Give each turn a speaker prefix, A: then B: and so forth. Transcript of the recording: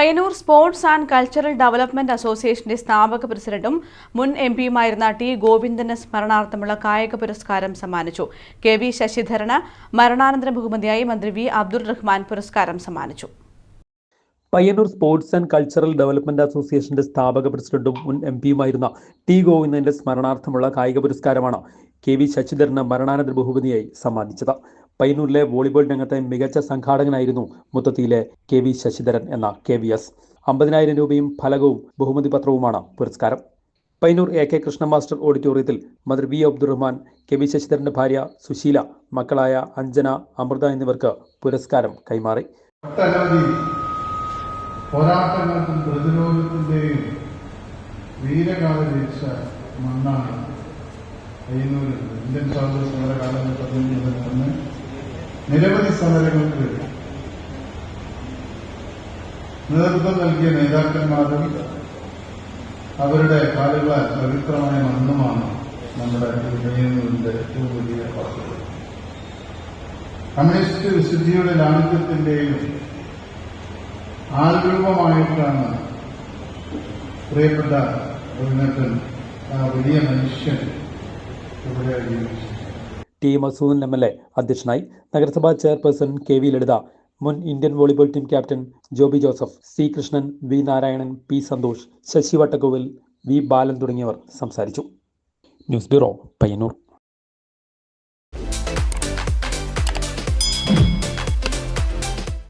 A: Payyanur sports and cultural development അസോസിയേഷന്റെ സ്ഥാപക പ്രസിഡന്റും മുൻ എം പിയുമായിരുന്ന ടി ഗോവിന്ദന് സ്മരണാർത്ഥമുള്ള കായിക പുരസ്കാരം സമ്മാനിച്ചു. കെ വി ശശിധരന് മരണാനന്തര ബഹുമതിയായി മന്ത്രി വി അബ്ദുൾ റഹ്മാൻ പുരസ്കാരം സമ്മാനിച്ചു.
B: Payyanur sports and cultural development അസോസിയേഷന്റെ സ്ഥാപക പ്രസിഡന്റും മുൻ എം പിയുമായിരുന്ന ടി ഗോവിന്ദന്റെ സ്മരണാർത്ഥമുള്ള കായിക പുരസ്കാരമാണ് കെ വി ശശിധരന് മരണാനന്തര ബഹുമതിയായി സമ്മാനിച്ചത്. പയ്യന്നൂരിലെ വോളിബോൾ രംഗത്തെ മികച്ച സംഘാടകനായിരുന്നു മുത്തത്തിയിലെ കെ വി ശശിധരൻ എന്ന കെ വി എസ്. അമ്പതിനായിരം രൂപയും ഫലകവും ബഹുമതി പത്രവുമാണ് പുരസ്കാരം. Payyanur A K Krishna master ഓഡിറ്റോറിയത്തിൽ മന്ത്രി വി അബ്ദുറഹ്മാൻ കെ വി ശശിധരന്റെ ഭാര്യ സുശീല മക്കളായ അഞ്ജന അമൃത എന്നിവർക്ക് പുരസ്കാരം കൈമാറി.
C: മണ്ണാണ് ഇന്ത്യൻ സ്വാതന്ത്ര്യ സമര കാലഘട്ടത്തിൽ തന്നെ നിരവധി സമരങ്ങൾക്ക് നേതൃത്വം നൽകിയ നേതാക്കന്മാരും അവരുടെ കാലുകളാൽ പവിത്രമായ മണ്ണുമാണ് നമ്മുടെ ഈ ഏറ്റവും വലിയ വസ്തുത കമ്മ്യൂണിസ്റ്റ് വിശുദ്ധിയുടെ ലാളിത്യത്തിന്റെയും ആൾരൂപമായിട്ടാണ് പ്രിയപ്പെട്ട ആ വലിയ മനുഷ്യൻ ഇവിടെ ജീവിച്ചത്.
B: T Masoodan M L A അധ്യക്ഷനായി നഗരസഭാ ചെയർപേഴ്സൺ കെ വി ലളിത മുൻ Indian volleyball team captain Joby Joseph C Krishnan V Narayanan P Santhosh Sasi Vattakovil V Balan തുടങ്ങിയവർ സംസാരിച്ചു. News bureau Payyanur.